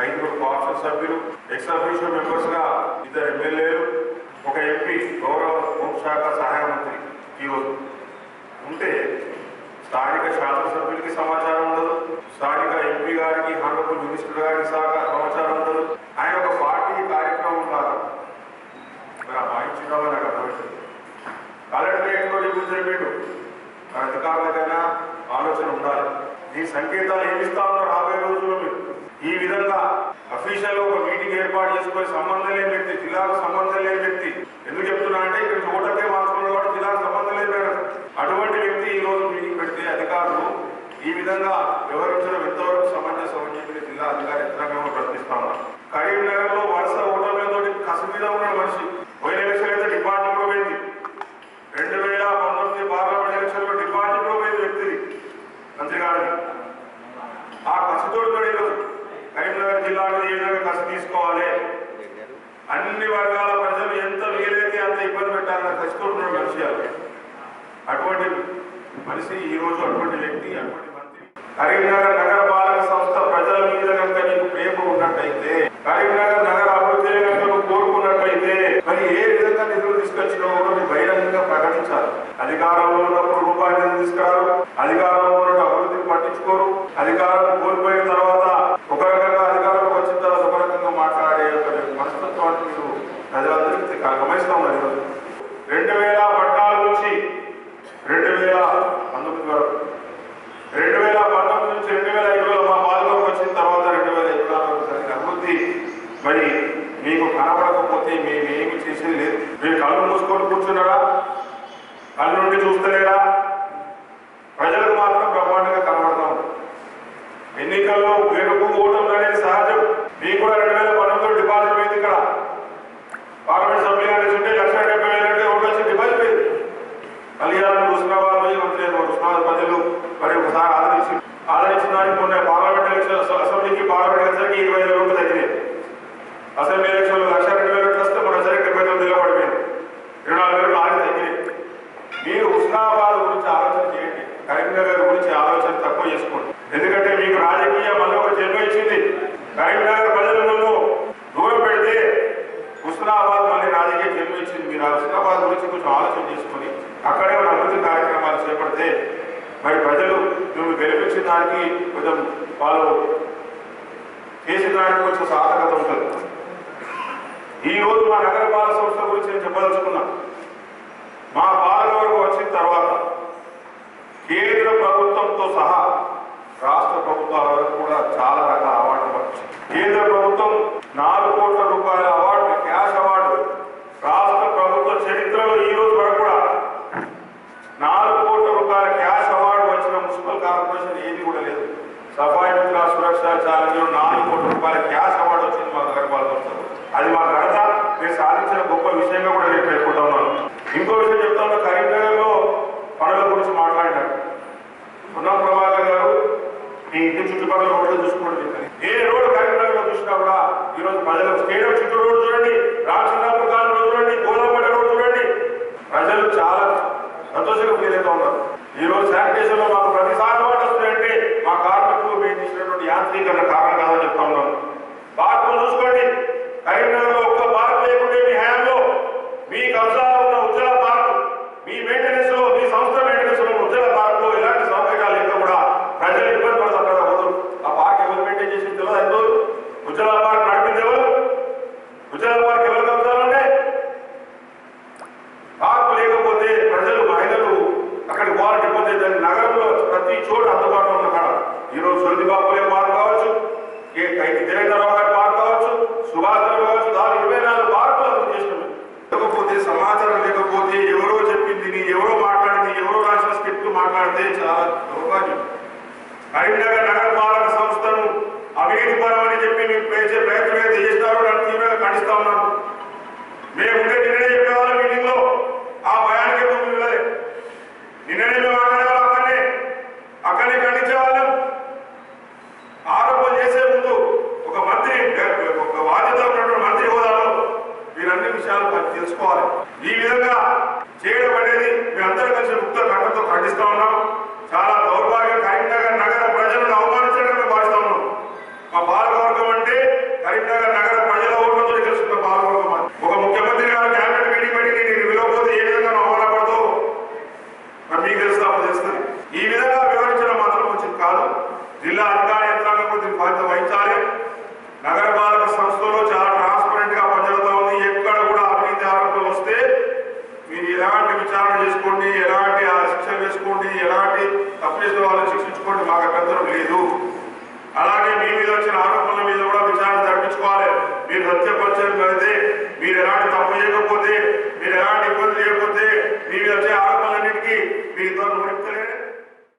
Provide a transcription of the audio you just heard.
ఐదుగురు కౌన్సిల్ సభ్యులు ఎక్స్ మెంబర్స్గా ఇద్దరు ఎమ్మెల్యేలు ఒక ఎంపీ గౌరవ హోంశాఖ సహాయ మంత్రి ఈరోజు. ఉంటే స్థానిక శాసనసభ్యులకి సమాచారం ఉండదు స్థానిక ఎంపీ గారికి హానరబుల్ మినిస్టర్ గారికి సమాచారం ఉండదు. ఆయన ఒక పార్టీ కార్యక్రమం ఉన్నారు మరి ఆ వాయించడం నాకు అర్థమవుతుంది కలెక్టరేట్లో కూర్చోబెట్టు. మన అధికారులకైనా ఆలోచన ఉండాలి. ఈ సంకేతాలు ఏమిస్తా ఉన్నారు రాబోయే రోజుల్లో ఈ విధంగా అఫీషియల్ ఒక మీటింగ్ ఏర్పాటు చేసుకునే సంబంధం లేని వ్యక్తి జిల్లాకు సంబంధం లేని వ్యక్తి. ఎందుకు చెప్తున్నా అంటే ఇక్కడ ఓటర్కే మార్చుకున్నాడు జిల్లాకు సంబంధం లేదు అటువంటి వ్యక్తి ఈ రోజు మీటింగ్ పెడితే అధికారులు ఈ విధంగా వివరించిన ఎంతవరకు సమంజసం అని చెప్పి జిల్లా అధికార యంత్రాంగంలో ప్రశ్నిస్తా ఉన్నారు కరీంనగర్లో వరుస ఓటర్లతో కసి మీద ఉన్న మనిషి పోయిన ఎలక్షన్ అయితే డిపాజిట్ కూడా పోయింది రెండు వేల పంతొమ్మిది పార్లమెంట్ ఎలక్షన్లో డిపాజిట్లో పోయింది వ్యక్తిది మంత్రి గారిని ఆ కసితోడు కూడా ఈరోజు కరీంనగర్ జిల్లా మీద ఏ విధంగా కసి తీసుకోవాలి అన్ని వర్గాల ప్రజలు ఎంత వీలైతే అంత ఇబ్బంది పెట్టాలన్న విషయాలు అటువంటి మనిషి ఈ రోజు అటువంటి వ్యక్తి అటువంటి మంత్రి. కరీంనగర్ నగర పాలక సంస్థ ప్రజల మీద కనుక నీకు ప్రేమ ఉన్నట్టయితే కరీంనగర్ నగర అభివృద్ధి కనుక కోరుకున్నట్టయితే మరి ఏ విధంగా నిధులు తీసుకొచ్చినా కూడా మీరు బహిరంగంగా ప్రకటించాలి. అధికారంలో ఉన్నప్పుడు రూపాయి తీసుకురారు అధికారంలో ఉన్నప్పుడు అభివృద్ధిని పట్టించుకోరు అధికారం కోల్పోయిన తర్వాత ఒక రకంగా అధికారంలోకి వచ్చిన తర్వాత ఒక రకంగా మాట్లాడే ఒక మనస్తత్వాన్ని మీరు ప్రజలందరికీ గమనిస్తా ఉన్నారు ఈరోజు. రెండు వేల పద్నాలుగు నుంచి రెండు వేల పంతొమ్మిది వరకు. రెండు వేల పంతొమ్మిది నుంచి రెండు వేల ఐదు వేల మా బాధలోకి వచ్చిన తర్వాత రెండు వేల ఐదు వేల జరిగిన అభివృద్ధి మరి మీకు కనబడకపోతే మేము ఏమి చేసేది లేదు. మీరు కళ్ళు మూసుకొని కూర్చున్నారా? కళ్ళు నుండి చూస్తలేరా? ప్రజలకు మాత్రం బ్రహ్మాండంగా కనబడతాం. ఎన్నికల్లో గెలుపు ఓటం మీరు గురించి ఆలోచన చేయండి. కరీంనగర్ గురించి ఆలోచన తక్కువ చేసుకోండి. ఎందుకంటే మీకు రాజకీయ మళ్ళీ ఒక జన్మ ఇచ్చింది. కరీంనగర్ ప్రజలను దూరం పెడితే హుస్నాబాద్ మళ్ళీ రాజకీయ జన్మ ఇచ్చింది. మీరు ఆ హుస్నాబాద్ గురించి కొంచెం ఆలోచన చేసుకొని అక్కడే ఉన్న అభివృద్ధి కార్యక్రమాలు చేపడితే మరి ప్రజలు నువ్వు గెలిపించిన దానికి కొంచెం వాళ్ళు చేసిన దానికి కొంచెం సార్థకత ఉంటుంది. ఈ రోజు మా నగరపాలక సంస్థ గురించి నేను చెప్పదలుచుకున్నా. మా పాలకవర్గం తర్వాత కేంద్ర ప్రభుత్వంతో సహా రాష్ట్ర ప్రభుత్వాల వరకు కూడా చాలా రకాల అవార్డులు వచ్చాయి. కేంద్ర ప్రభుత్వం నాలుగు కోట్ల రూపాయల అవార్డు క్యాష్ అవార్డు రాష్ట్ర ప్రభుత్వ చరిత్రలో ఈ రోజు వరకు కూడా నాలుగు కోట్ల రూపాయల క్యాష్ అవార్డు వచ్చిన మున్సిపల్ కార్పొరేషన్ ఏది కూడా లేదు. సఫాయి మిత్ర సురక్ష ఛాలెంజ్ నాలుగు కోట్ల రూపాయల క్యాష్ అవార్డు వచ్చింది మా నగరపాలక సంస్థ అది మా ఘనత మీరు సాధించిన గొప్ప విషయంగా కూడా లేదు పేర్కొంటా ఉన్నాను ఇంకో విషయం చెప్తా ఉన్నా కరీంనగర్లో పనుల గురించి మాట్లాడినాడు ఉన్నం ప్రభాకర్ గారు మీ ఇంటి చుట్టుపక్కల రోడ్లు చూసుకోండి ఏ రోడ్డు కరీంనగర్ చూసినా కూడా ఈరోజు ప్రజలకు స్టేడియం చుట్టూ రోడ్డు చూడండి రామచంద్రాపురం కాలం రోడ్డు చూడండి గోదావరి రోడ్డు చూడండి. ప్రజలు చాలా సంతోషంగా ఫీల్ అవుతా ఉన్నారు. ఈ రోజు శానిటేషన్లో మాకు ప్రతిసారి అవార్డు వస్తున్నాయంటే మా కార్మికులు మేము చేసినటువంటి యాంత్రీకరణ కారణం కాదని చెప్తా ఉన్నాను పార్కులు చూసుకోండి. కరీంనగర్లో ఒక్క పార్క్ లేకుంటే మీ హ్యాండ్లో మీ కబ్జాలో కరీంనగర్